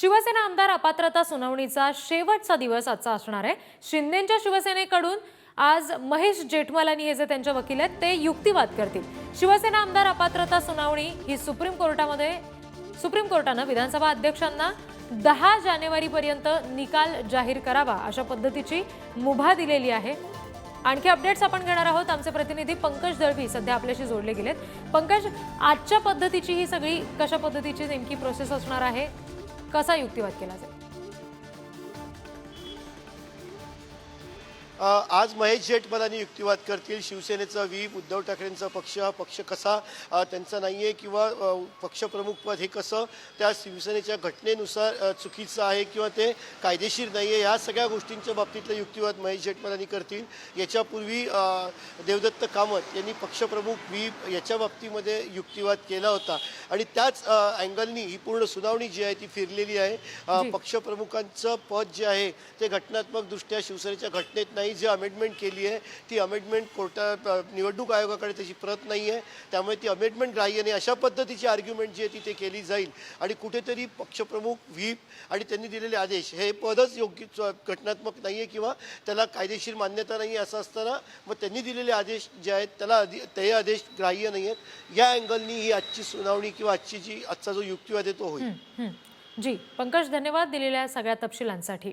शिवसेना आमदार अपात्रता सुनावणीचा शेवटचा दिवस आजचा असणार आहे. शिंदेच्या शिवसेनेकडून आज महेश जेठमलानी हे जे त्यांच्या वकील आहेत ते युक्तिवाद करतील. शिवसेना आमदार अपात्रता सुनावणी ही सुप्रीम कोर्टामध्ये सुप्रीम कोर्टानं विधानसभा अध्यक्षांना दहा जानेवारीपर्यंत निकाल जाहीर करावा अशा पद्धतीची मुभा दिलेली आहे. आणखी अपडेट्स आपण घेणार आहोत. आमचे प्रतिनिधी पंकज दळवी सध्या आपल्याशी जोडले गेलेत. पंकज आजच्या पद्धतीची ही सगळी कशा पद्धतीची नेमकी प्रोसेस असणार आहे? कसा युक्तिवाद केला जाईल? आज महेश जेठमलानी युक्तिवाद करतील. शिवसेनेचा व्हीप उद्धव ठाकरेंचा पक्ष. हा पक्ष कसा? त्यांचा नाही आहे किंवा पक्षप्रमुखपद हे कसं? त्या शिवसेनेच्या घटनेनुसार चुकीचं आहे किंवा ते कायदेशीर नाही आहे या सगळ्या गोष्टींच्या बाबतीतलं युक्तिवाद महेश जेठमलानी करतील. याच्यापूर्वी देवदत्त कामत यांनी पक्षप्रमुख व्हीप याच्या बाबतीमध्ये युक्तिवाद केला होता. आणि त्याच अँगलनी ही पूर्ण सुनावणी जी आहे ती फिरलेली आहे. पक्षप्रमुखांचं पद जे आहे ते घटनात्मक दृष्ट्या शिवसेनेच्या घटनेत नाही. जी अमेंडमेंट केली आहे ती अमेंडमेंट कोर्टा निवडणूक आयोगाकडे त्याची प्रत नाही आहे. त्यामुळे ती अमेंडमेंट ग्राह्य नाही. अशा पद्धतीची आर्ग्युमेंट जी आहे ती ते केली जाईल. आणि कुठेतरी पक्षप्रमुख व्हीप आणि त्यांनी दिलेले आदेश हे पदच योग्य घटनात्मक नाही आहे किंवा त्याला कायदेशीर मान्यता नाही असं असताना मग त्यांनी दिलेले आदेश जे आहेत त्याला अधि ते आदेश ग्राह्य नाही आहेत या अँगलनी ही आजची सुनावणी किंवा आजची जी आजचा जो युक्तिवाद आहे तो होईल. जी पंकज धन्यवाद दिलेल्या सगळ्या तपशिलांसाठी.